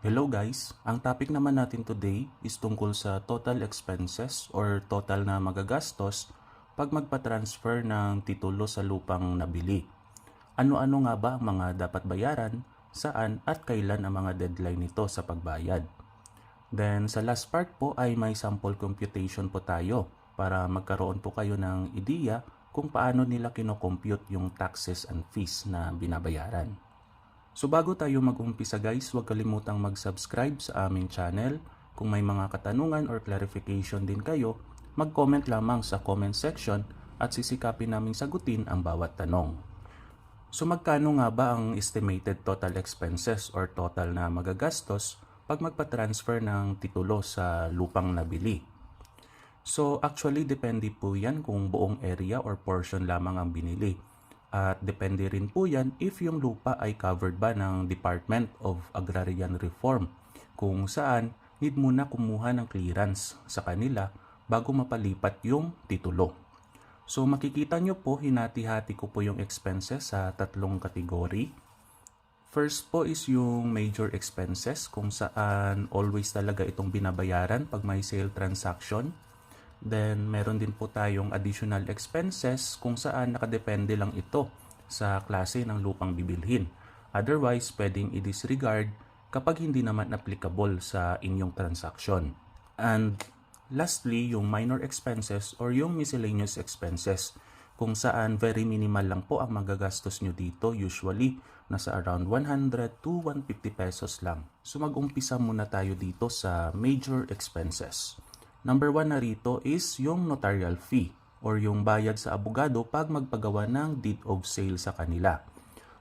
Hello guys! Ang topic naman natin today is tungkol sa total expenses or total na magagastos pag magpa-transfer ng titulo sa lupang nabili. Ano-ano nga ba ang mga dapat bayaran, saan at kailan ang mga deadline nito sa pagbayad. Then sa last part po ay may sample computation po tayo para magkaroon po kayo ng ideya kung paano nila kinocompute yung taxes and fees na binabayaran. So bago tayo mag-umpisa guys, huwag kalimutang mag-subscribe sa aming channel. Kung may mga katanungan or clarification din kayo, mag-comment lamang sa comment section at sisikapin naming sagutin ang bawat tanong. So magkano nga ba ang estimated total expenses or total na magagastos pag magpa-transfer ng titulo sa lupang nabili? So actually depende po yan kung buong area or portion lamang ang binili. At depende rin po yan if yung lupa ay covered ba ng Department of Agrarian Reform kung saan need muna kumuha ng clearance sa kanila bago mapalipat yung titulo. So makikita nyo po, hinati-hati ko po yung expenses sa tatlong kategory. First po is yung major expenses kung saan always talaga itong binabayaran pag may sale transaction. Then, meron din po tayong additional expenses kung saan nakadepende lang ito sa klase ng lupang bibilhin. Otherwise, pwedeng i-disregard kapag hindi naman applicable sa inyong transaction. And lastly, yung minor expenses or yung miscellaneous expenses kung saan very minimal lang po ang magagastos nyo dito. Usually, nasa around 100 to 150 pesos lang. So mag-umpisa muna tayo dito sa major expenses. Number one na rito is yung notarial fee or yung bayad sa abogado pag magpagawa ng deed of sale sa kanila.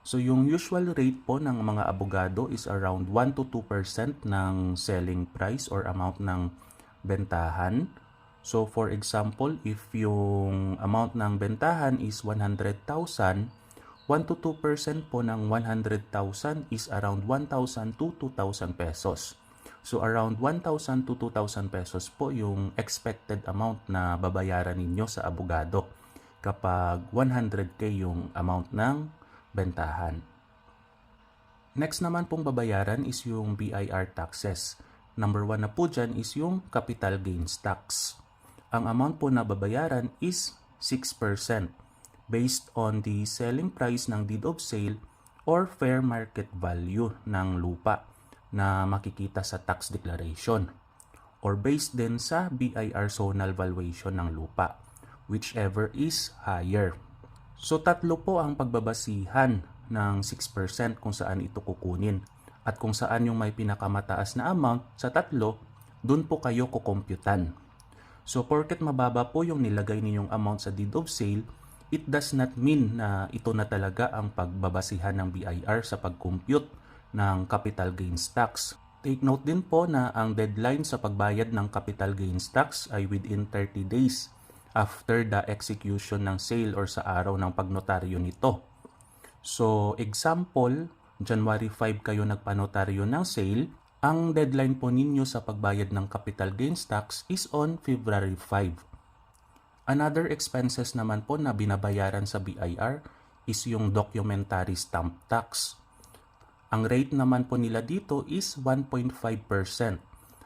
So yung usual rate po ng mga abogado is around 1 to 2% ng selling price or amount ng bentahan. So for example, if yung amount ng bentahan is 100,000, 1 to 2% po ng 100,000 is around 1,000 to 2,000 pesos. So around 1,000 to 2,000 pesos po yung expected amount na babayaran ninyo sa abogado kapag 100k yung amount ng bentahan. Next naman pong babayaran is yung BIR taxes. Number 1 na po dyan is yung capital gains tax. Ang amount po na babayaran is 6% based on the selling price ng deed of sale or fair market value ng lupa na makikita sa tax declaration or based din sa BIR zonal valuation ng lupa whichever is higher. So tatlo po ang pagbabasihan ng 6% kung saan ito kukunin at kung saan yung may pinakamataas na amount sa tatlo, dun po kayo kukomputan. So porket mababa po yung nilagay ninyong amount sa deed of sale, it does not mean na ito na talaga ang pagbabasihan ng BIR sa pag-compute ng capital gains tax. Take note din po na ang deadline sa pagbayad ng capital gains tax ay within 30 days after the execution ng sale or sa araw ng pagnotaryo nito. So, example, January 5 kayo nagpanotaryo ng sale, ang deadline po ninyo sa pagbayad ng capital gains tax is on February 5. Another expenses naman po na binabayaran sa BIR is yung documentary stamp tax. Ang rate naman po nila dito is 1.5%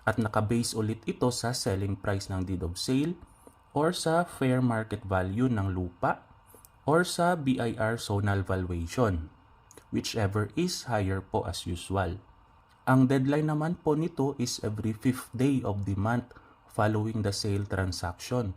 at nakabase ulit ito sa selling price ng deed of sale or sa fair market value ng lupa or sa BIR zonal valuation, whichever is higher po as usual. Ang deadline naman po nito is every 5th day of the month following the sale transaction.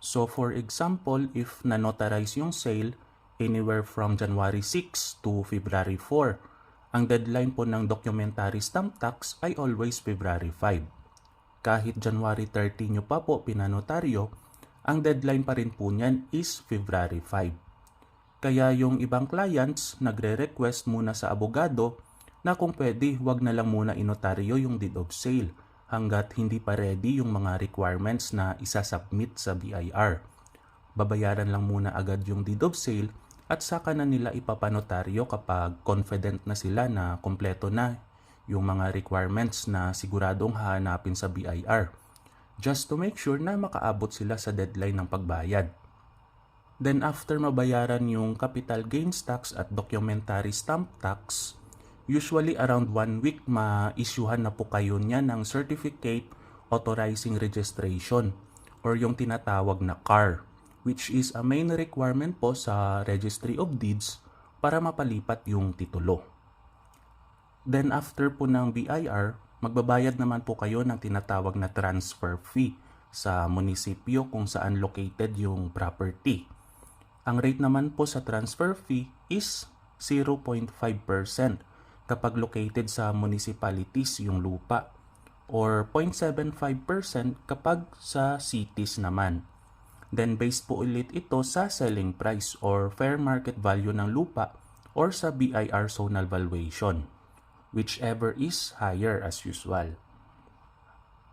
So for example, if nanotarize yung sale anywhere from January 6 to February 4, ang deadline po ng documentary stamp tax ay always February 5. Kahit January 30 nyo pa po pinanotaryo, ang deadline pa rin po niyan is February 5. Kaya yung ibang clients nagre-request muna sa abogado na kung pwede wag na lang muna inotaryo yung deed of sale hanggat hindi pa ready yung mga requirements na isasubmit sa BIR. Babayaran lang muna agad yung deed of sale at saka na nila ipapanotaryo kapag confident na sila na kompleto na yung mga requirements na siguradong hahanapin sa BIR just to make sure na makaabot sila sa deadline ng pagbayad. Then after mabayaran yung capital gains tax at documentary stamp tax, Usually around one week ma-issuehan na po kayo niya ng Certificate Authorizing Registration or yung tinatawag na CAR which is a main requirement po sa Registry of Deeds para mapalipat yung titulo. Then after po ng BIR, magbabayad naman po kayo ng tinatawag na transfer fee sa munisipyo kung saan located yung property. Ang rate naman po sa transfer fee is 0.5% kapag located sa municipalities yung lupa or 0.75% kapag sa cities naman. Then based po ulit ito sa selling price or fair market value ng lupa or sa BIR zonal valuation, whichever is higher as usual.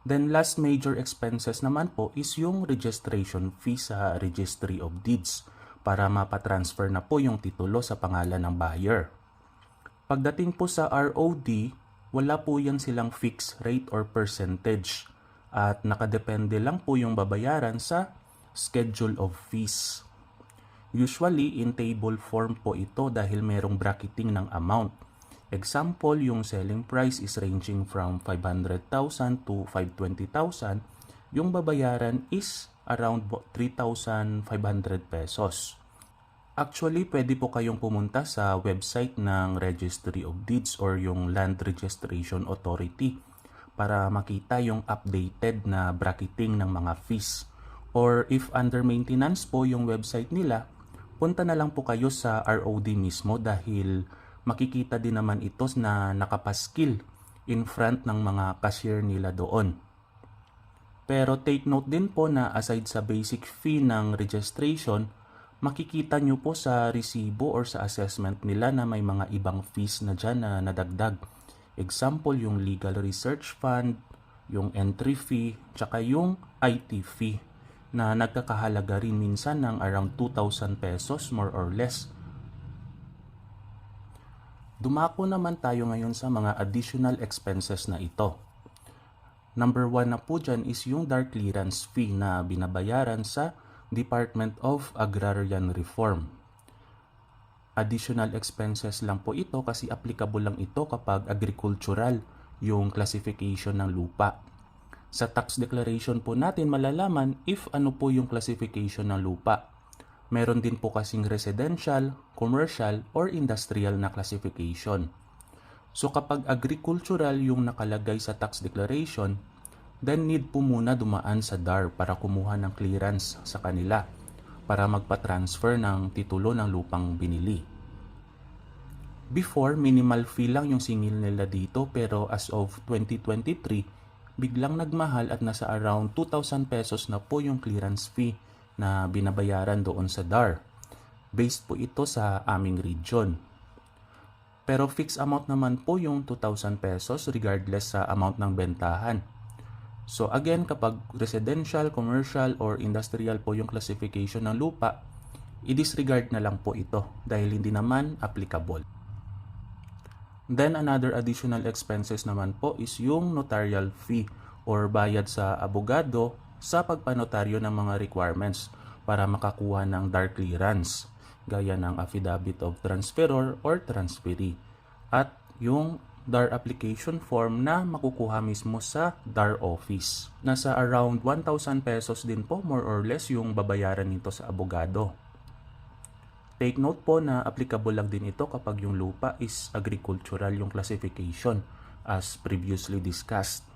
Then last major expenses naman po is yung registration fee sa Registry of Deeds para mapatransfer na po yung titulo sa pangalan ng buyer. Pagdating po sa ROD, wala po yan silang fixed rate or percentage at nakadepende lang po yung babayaran sa schedule of fees. Usually, in table form po ito dahil merong bracketing ng amount. Example, yung selling price is ranging from 500,000 to 520,000. Yung babayaran is around 3,500 pesos. Actually, pwede po kayong pumunta sa website ng Registry of Deeds or yung Land Registration Authority para makita yung updated na bracketing ng mga fees. Or if under maintenance po yung website nila, punta na lang po kayo sa ROD mismo dahil makikita din naman ito na nakapaskil in front ng mga cashier nila doon. Pero take note din po na aside sa basic fee ng registration, makikita nyo po sa resibo or sa assessment nila na may mga ibang fees na dyan na nadagdag. Example, yung legal research fund, yung entry fee, tsaka yung IT fee na nagkakahalaga rin minsan ng around 2,000 pesos more or less. Dumako naman tayo ngayon sa mga additional expenses na ito. Number one na po dyan is yung dark clearance fee na binabayaran sa Department of Agrarian Reform. Additional expenses lang po ito kasi applicable lang ito kapag agricultural yung classification ng lupa. Sa tax declaration po natin malalaman if ano po yung classification ng lupa. Meron din po kasing residential, commercial, or industrial na classification. So kapag agricultural yung nakalagay sa tax declaration, then need po muna dumaan sa DAR para kumuha ng clearance sa kanila para magpa-transfer ng titulo ng lupang binili. Before, minimal fee lang yung singil nila dito pero as of 2023, biglang nagmahal at nasa around 2,000 pesos na po yung clearance fee na binabayaran doon sa DAR. Based po ito sa aming region. Pero fixed amount naman po yung 2,000 pesos regardless sa amount ng bentahan. So again, kapag residential, commercial, or industrial po yung classification ng lupa, i-disregard na lang po ito dahil hindi naman applicable. Then another additional expenses naman po is yung notarial fee or bayad sa abogado sa pagpanotaryo ng mga requirements para makakuha ng dark clearance gaya ng affidavit of transferor or transferee at yung DAR application form na makukuha mismo sa DAR office. Nasa around 1,000 pesos din po more or less yung babayaran nito sa abogado. Take note po na applicable lang din ito kapag yung lupa is agricultural yung classification as previously discussed.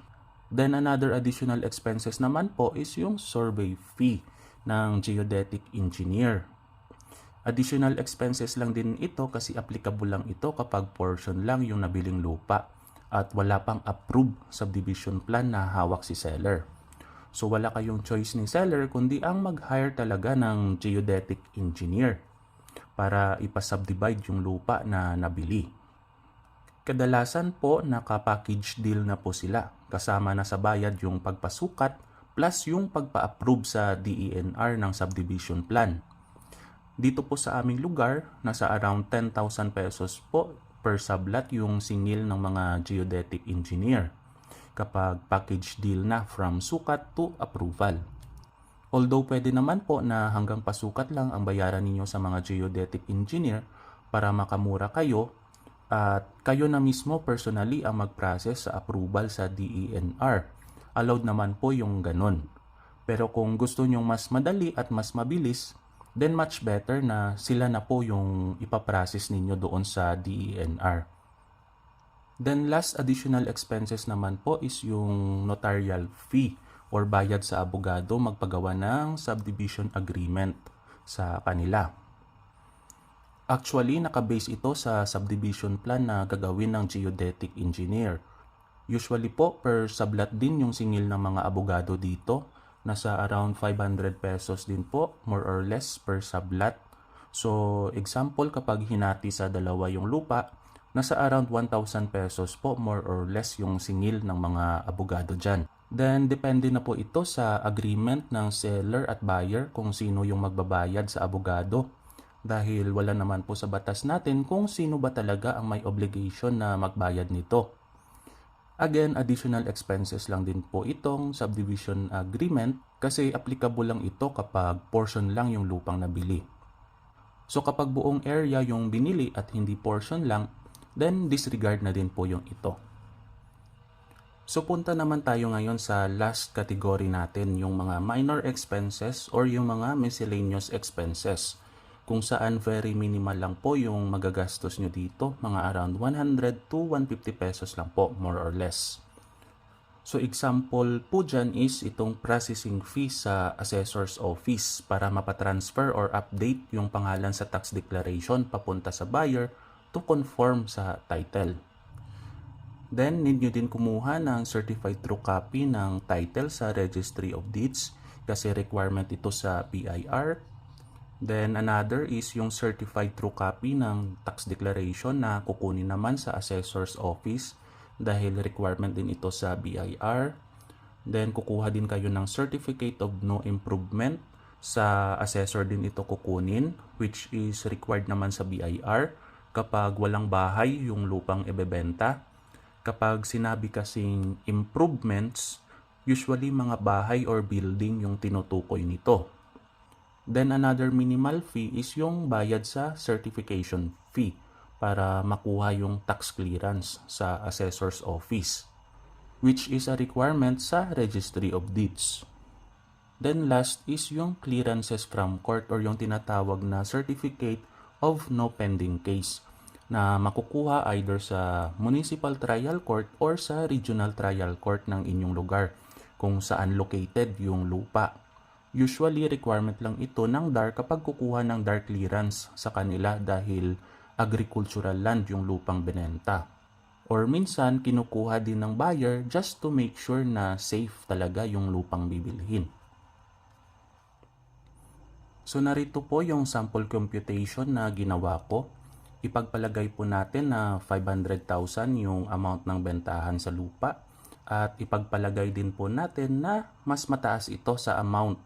Then another additional expenses naman po is yung survey fee ng geodetic engineer Additional expenses lang din ito kasi applicable lang ito kapag portion lang yung nabiling lupa at wala pang approved subdivision plan na hawak si seller. So wala kayong choice ni seller kundi ang mag-hire talaga ng geodetic engineer para ipasubdivide yung lupa na nabili. Kadalasan po naka-package deal na po sila kasama na sa bayad yung pagpasukat plus yung pagpa-approve sa DENR ng subdivision plan. Dito po sa aming lugar, nasa around 10,000 pesos po per sublat yung singil ng mga geodetic engineer kapag package deal na from sukat to approval. Although pwede naman po na hanggang pasukat lang ang bayaran ninyo sa mga geodetic engineer para makamura kayo, At kayo na mismo personally ang mag-process sa approval sa DENR. Allowed naman po yung ganun. Pero kung gusto nyong mas madali at mas mabilis, then much better na sila na po yung ipaprocess ninyo doon sa DENR. Then last additional expenses naman po is yung notarial fee or bayad sa abogado magpagawa ng subdivision agreement sa kanila. Actually, nakabase ito sa subdivision plan na gagawin ng geodetic engineer. Usually po, per sublat din yung singil ng mga abogado dito. Nasa around 500 pesos din po, more or less, per sublat. So, example, kapag hinati sa dalawa yung lupa, nasa around 1,000 pesos po, more or less, yung singil ng mga abogado dyan. Then, depende na po ito sa agreement ng seller at buyer kung sino yung magbabayad sa abogado dahil wala naman po sa batas natin kung sino ba talaga ang may obligation na magbayad nito. Again, additional expenses lang din po itong subdivision agreement kasi applicable lang ito kapag portion lang yung lupang nabili. So kapag buong area yung binili at hindi portion lang, then disregard na din po yung ito. So punta naman tayo ngayon sa last category natin, yung mga minor expenses or yung mga miscellaneous expenses kung saan very minimal lang po yung magagastos nyo dito, mga around 100 to 150 pesos lang po, more or less. So example po dyan is itong processing fee sa assessor's office para mapatransfer or update yung pangalan sa tax declaration papunta sa buyer to conform sa title. Then, need nyo din kumuha ng certified true copy ng title sa Registry of Deeds kasi requirement ito sa PIR Then another is yung certified true copy ng tax declaration na kukunin naman sa assessor's office dahil requirement din ito sa BIR. Then kukuha din kayo ng certificate of no improvement sa assessor din ito kukunin which is required naman sa BIR kapag walang bahay yung lupang ibebenta. Kapag sinabi kasing improvements, usually mga bahay or building yung tinutukoy nito. Then another minimal fee is yung bayad sa certification fee para makuha yung tax clearance sa assessor's office which is a requirement sa registry of deeds. Then last is yung clearances from court or yung tinatawag na certificate of no pending case na makukuha either sa municipal trial court or sa regional trial court ng inyong lugar kung saan located yung lupa Usually, requirement lang ito ng DAR kapag kukuha ng DAR clearance sa kanila dahil agricultural land yung lupang benenta. Or minsan, kinukuha din ng buyer just to make sure na safe talaga yung lupang bibilhin. So narito po yung sample computation na ginawa ko. Ipagpalagay po natin na 500,000 yung amount ng bentahan sa lupa at ipagpalagay din po natin na mas mataas ito sa amount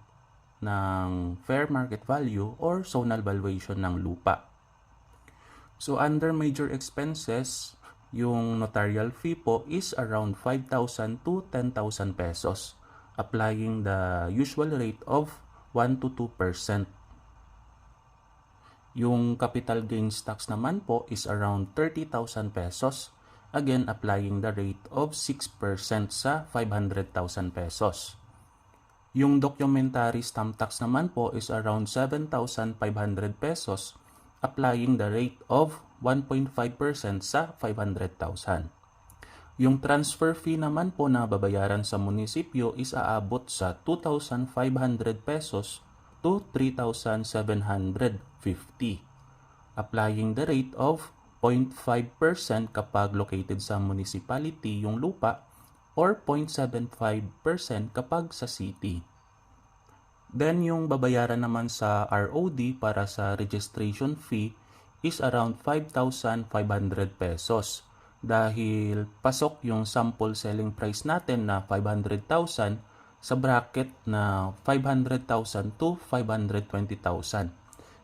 ng fair market value or zonal valuation ng lupa. So under major expenses, yung notarial fee po is around 5,000 to 10,000 pesos, applying the usual rate of 1 to 2%. Yung capital gains tax naman po is around 30,000 pesos, again applying the rate of 6% sa 500,000 pesos. Yung documentary stamp tax naman po is around 7,500 pesos applying the rate of 1.5% sa 500,000. Yung transfer fee naman po na babayaran sa munisipyo is aabot sa 2,500 pesos to 3,750 applying the rate of 0.5% kapag located sa municipality yung lupa or 0.75% kapag sa city. Then yung babayaran naman sa ROD para sa registration fee is around 5,500 pesos dahil pasok yung sample selling price natin na 500,000 sa bracket na 500,000 to 520,000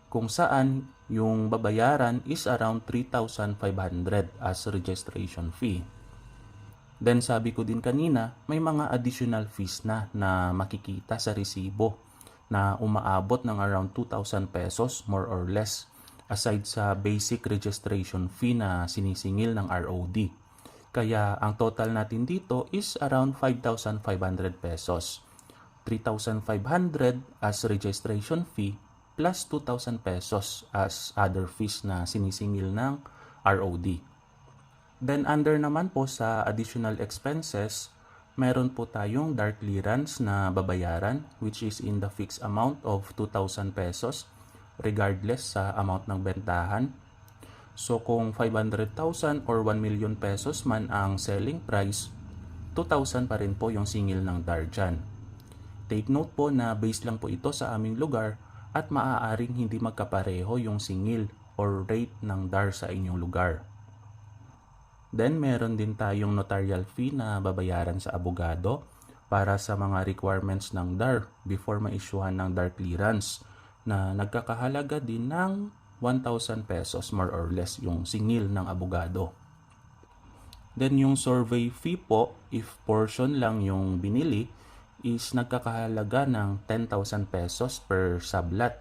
kung saan yung babayaran is around 3,500 as registration fee. Then sabi ko din kanina, may mga additional fees na na makikita sa resibo na umaabot ng around 2,000 pesos more or less. aside sa basic registration fee na sinisingil ng ROD. Kaya ang total natin dito is around 5,500 pesos. 3,500 as registration fee plus 2,000 pesos as other fees na sinisingil ng ROD. Then under naman po sa additional expenses, meron po tayong dark clearance na babayaran which is in the fixed amount of 2,000 pesos regardless sa amount ng bentahan. So kung 500,000 or 1 million pesos man ang selling price, 2,000 pa rin po yung singil ng DAR dyan. Take note po na based lang po ito sa aming lugar at maaaring hindi magkapareho yung singil or rate ng DAR sa inyong lugar. Then meron din tayong notarial fee na babayaran sa abogado para sa mga requirements ng DAR before ma-issuehan ng DAR clearance na nagkakahalaga din ng 1,000 pesos more or less yung singil ng abogado. Then yung survey fee po, if portion lang yung binili, is nagkakahalaga ng 10,000 pesos per sublat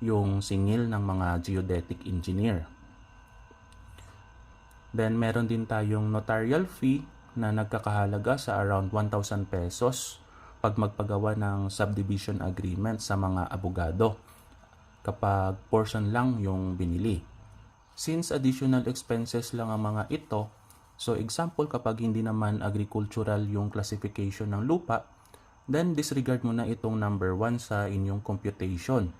yung singil ng mga geodetic engineer. Then meron din tayong notarial fee na nagkakahalaga sa around 1,000 pesos pag magpagawa ng subdivision agreement sa mga abogado kapag portion lang yung binili. Since additional expenses lang ang mga ito, so example kapag hindi naman agricultural yung classification ng lupa, then disregard mo na itong number 1 sa inyong computation.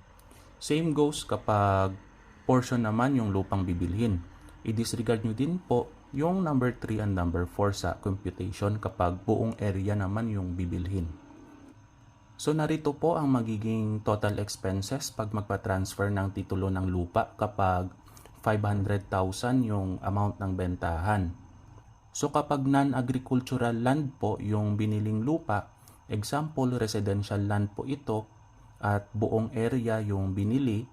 Same goes kapag portion naman yung lupang bibilhin. I-disregard nyo din po yung number 3 and number 4 sa computation kapag buong area naman yung bibilhin. So narito po ang magiging total expenses pag magpa-transfer ng titulo ng lupa kapag 500,000 yung amount ng bentahan. So kapag non-agricultural land po yung biniling lupa, example residential land po ito at buong area yung binili,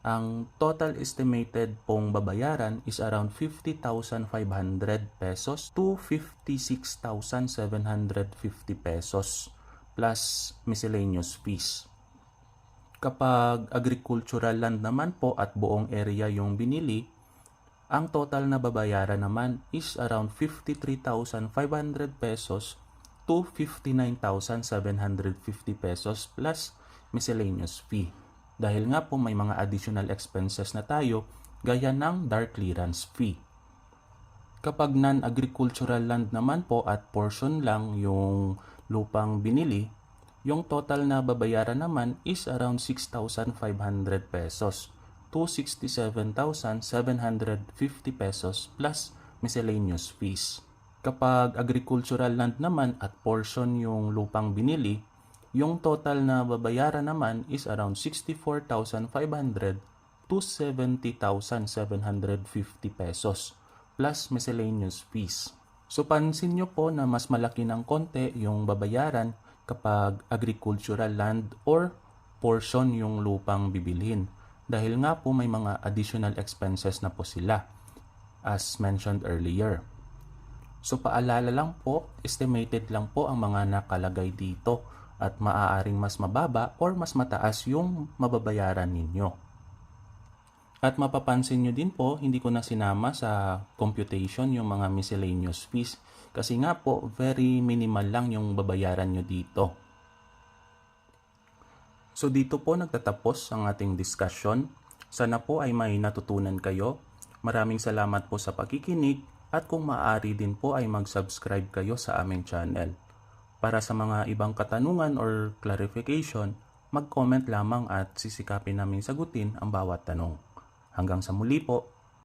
ang total estimated pong babayaran is around 50,500 pesos to 56,750 pesos plus miscellaneous fees. Kapag agricultural land naman po at buong area yung binili, ang total na babayaran naman is around 53,500 pesos to 59,750 pesos plus miscellaneous fee. Dahil nga po may mga additional expenses na tayo gaya ng dark clearance fee. Kapag non-agricultural land naman po at portion lang yung lupang binili, yung total na babayaran naman is around 6,500 pesos to 67,750 pesos plus miscellaneous fees. Kapag agricultural land naman at portion yung lupang binili, yung total na babayaran naman is around 64,500 to 70,750 pesos plus miscellaneous fees. So pansin nyo po na mas malaki ng konti yung babayaran kapag agricultural land or portion yung lupang bibilhin. Dahil nga po may mga additional expenses na po sila as mentioned earlier. So paalala lang po, estimated lang po ang mga nakalagay dito at maaaring mas mababa or mas mataas yung mababayaran ninyo. At mapapansin nyo din po, hindi ko na sinama sa computation yung mga miscellaneous fees kasi nga po, very minimal lang yung babayaran nyo dito. So dito po nagtatapos ang ating discussion. Sana po ay may natutunan kayo. Maraming salamat po sa pakikinig at kung maaari din po ay mag-subscribe kayo sa aming channel. Para sa mga ibang katanungan or clarification, mag-comment lamang at sisikapin namin sagutin ang bawat tanong. Hanggang sa muli po,